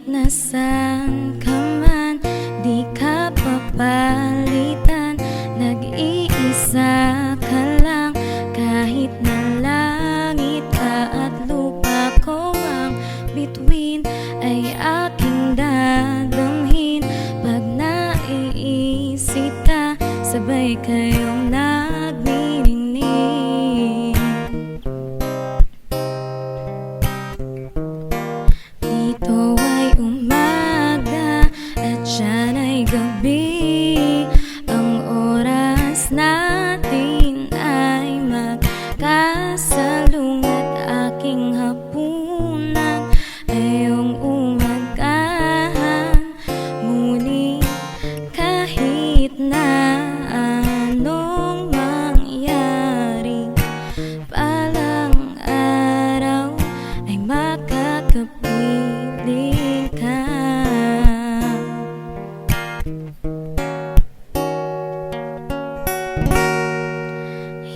kahit nasan ka man, di ka papalitan. Nag-iisa ka lang, kahit na langit ka at lupa ko ang bituin Ay aking dadamhin. Pag naiisip ka, sabay kayong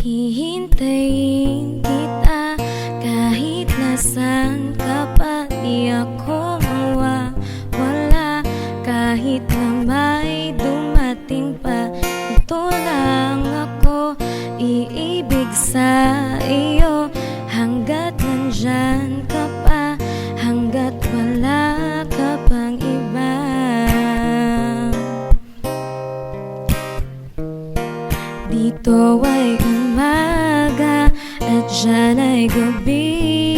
Hihintayin kita kahit nasan ka pa. Di ako mawawala kahit na may dumating pa. Ito lang ako iibig sa iyo. Hanggat nandyan ka pa Dito ay umaga at dyan ay gabi